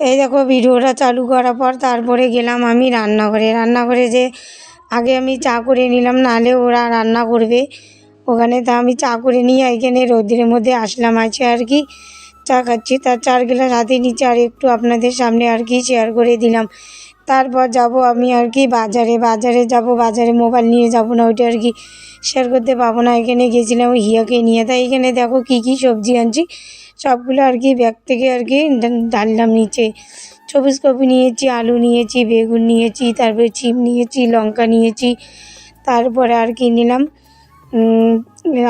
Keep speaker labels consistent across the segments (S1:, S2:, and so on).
S1: এই দেখো ভিডিওটা চালু করার পর তারপরে গেলাম আমি রান্নাঘরে। রান্নাঘরে যে আগে আমি চা করে নিলাম, নাহলে ওরা রান্না করবে। ওখানে তা আমি চা করে নিয়ে এখানে রোদ্রের মধ্যে আসলাম। আছে আর কি চা খাচ্ছি। তার চার গ্লাস হাতে নিচে আর একটু আপনাদের সামনে আর কি শেয়ার করে দিলাম। তারপর যাব আমি আর কি বাজারে। বাজারে যাব, বাজারে মোবাইল নিয়ে যাব না, ওইটা আর কি শেয়ার করতে পাবো না। এখানে গেছিলাম হিয়াকে নিয়ে। তাই এখানে দেখো কী কী সবজি আনছি। সবগুলো আর কি ব্যাগ থেকে আর কি ঢাললাম নিচে। সবুজ কপি নিয়েছি, আলু নিয়েছি, বেগুন নিয়েছি, তারপরে চিম নিয়েছি, লঙ্কা নিয়েছি, তারপরে আর কি নিলাম।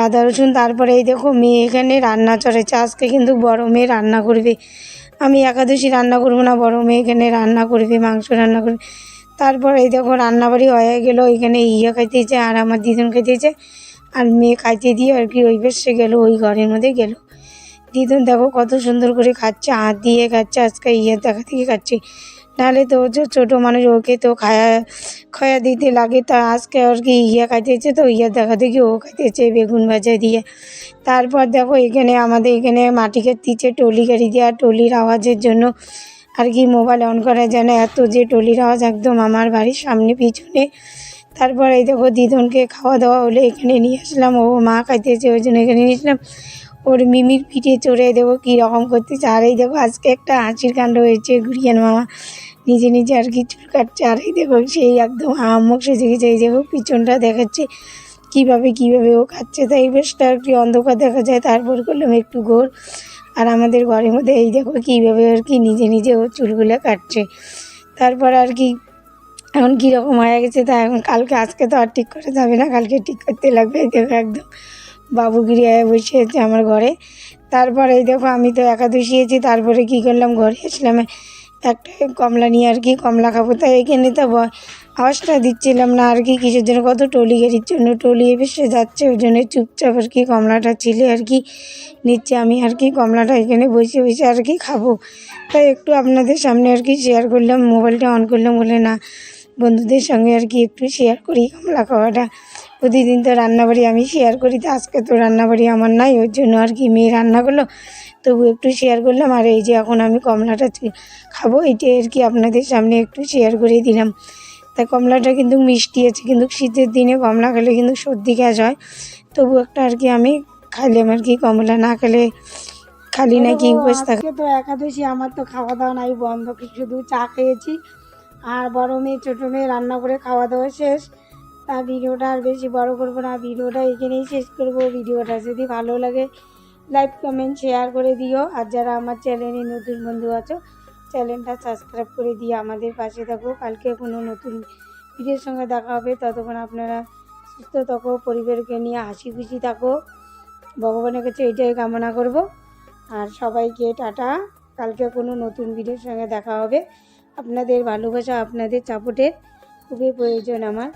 S1: আদা রসুন, তারপরে এই দেখো মেয়ে এখানে রান্না চড়েছে আজকে কিন্তু বড় মেয়ে রান্না করবে। আমি একাদশী রান্না করব না, বড় মেয়ে এখানে রান্না করবে, মাংস রান্না করবে। তারপর এই দেখো রান্নাবাড়ি হয়ে গেলো, এখানে ইয়ে খাইতেছে আর আমার দিদুন খাইতেছে। আর মেয়ে খাইতে দিয়ে আর কি ওই বেশে গেলো, ওই ঘরের মধ্যে গেলো। দিদুন দেখো কত সুন্দর করে খাচ্ছে, হাত দিয়ে খাচ্ছে, আজকে ইয়ে দেখা থেকে খাচ্ছে। নাহলে তো যে ছোটো মানুষ, ওকে তো খায়া, খয়া দিতে লাগে, তা আজকে আর কি ইয়ে খাইতেছে তো ইয়ে দেখা দেখি ও খাইতেছে বেগুন ভাজা দিয়ে। তারপর দেখো এখানে আমাদের এখানে মাটি দিচ্ছে টলি গাড়ি দিয়ে আর টলির আওয়াজের জন্য আর কি মোবাইল অন করা যায় না, এত যে টলির আওয়াজ একদম আমার বাড়ির সামনে, পিছনে। তারপর এই দেখো দিদনকে খাওয়া দাওয়া হলে এখানে নিয়ে আসলাম, ও মা খাইতেছে, ওই জন্য এখানে নিয়ে আসলাম। ওর মিমির পিঠে চড়ে দেবো, কী রকম করতেছে আর দেখো আজকে একটা হাসির কাণ্ড হয়েছে গুড়িয়ান মামা নিজে নিজে আর কি চুল কাটছে, আর দেখো সেই একদম আহাম্মক সেজে গেছে, এই দেখো পিছনটা দেখাচ্ছে, কীভাবে কীভাবে ও খাচ্ছে তাই বেশটা একটু অন্ধকার দেখা যায়, তারপর করলাম একটু ঘোর। আর আমাদের ঘরের মধ্যে এই দেখো কীভাবে আর কি নিজে নিজে ও চুলগুলো কাটছে। তারপর আর কি এখন কীরকম হয়ে গেছে তা এখন কালকে, আজকে তো আর ঠিক করা যাবে না, কালকে ঠিক করতে লাগবে দেখো একদম বাবুগিরি হয়ে বসে আছে আমার ঘরে। তারপর দেখো, আমি তো একাদশী আছি, তারপরে কী করলাম? ঘরে আসলাম, একটা কমলা নিয়ে আর কি, কমলা খাব। তাই এখানে তো আওয়াজটা দিচ্ছিলাম না আর কি, কিসের জন্য? কত টলি গাড়ির জন্য টলি এসে যাচ্ছে, ওই জন্য চুপচাপ আর কি কমলাটা ছিলে আর কি। নিচ্ছে আমি আর কি কমলাটা এখানে বসে বসে আর কি খাব। তাই একটু আপনাদের সামনে আর কি শেয়ার করলাম মোবাইলটা অন করলাম বলে না, বন্ধুদের সঙ্গে আর কি একটু শেয়ার করি কমলা খাওয়াটা। প্রতিদিন তো রান্নাবাড়ি আমি শেয়ার করি তো আজকে তো রান্নাবাড়ি আমার নাই ওর জন্য আর কি মেয়ে রান্না করল। তবু একটু শেয়ার করলাম আর এই যে এখন আমি কমলাটা খাব এইটাই আর কি আপনাদের সামনে একটু শেয়ার করে দিলাম। তা কমলাটা কিন্তু মিষ্টি আছে কিন্তু শীতের দিনে কমলা খেলে কিন্তু সর্দি গ্যাস হয়। তবু একটা আর কি আমি খাইলাম আর কি কমলা না খেলে খালি নাকি উপোস থাকে
S2: তো একাদশী আমার তো খাওয়া দাওয়া নাই বন্ধ শুধু চা খেয়েছি। আর বড় মেয়ে ছোটো মেয়ে রান্না করে খাওয়া দাওয়া শেষ। তা ভিডিওটা আর বেশি বড় করব না, ভিডিওটা এখানেই শেষ করব। ভিডিওটা যদি ভালো লাগে, লাইক, কমেন্ট, শেয়ার করে দিও। আর যারা আমার চ্যানেলে নতুন বন্ধু আছো, চ্যানেলটা সাবস্ক্রাইব করে দিয়ে আমাদের পাশে থাকো। কালকে কোনো নতুন ভিডিওর সঙ্গে দেখা হবে। ততক্ষণ আপনারা সুস্থ থাকো, পরিবারকে নিয়ে হাসি খুশি থাকো। ভগবানের কাছে এটাই কামনা করব। আর সবাইকে টাটা। কালকে কোনো নতুন ভিডিওর সঙ্গে দেখা হবে। আপনাদের ভালোবাসা, আপনাদের সাপোর্টের খুবই প্রয়োজন আমার।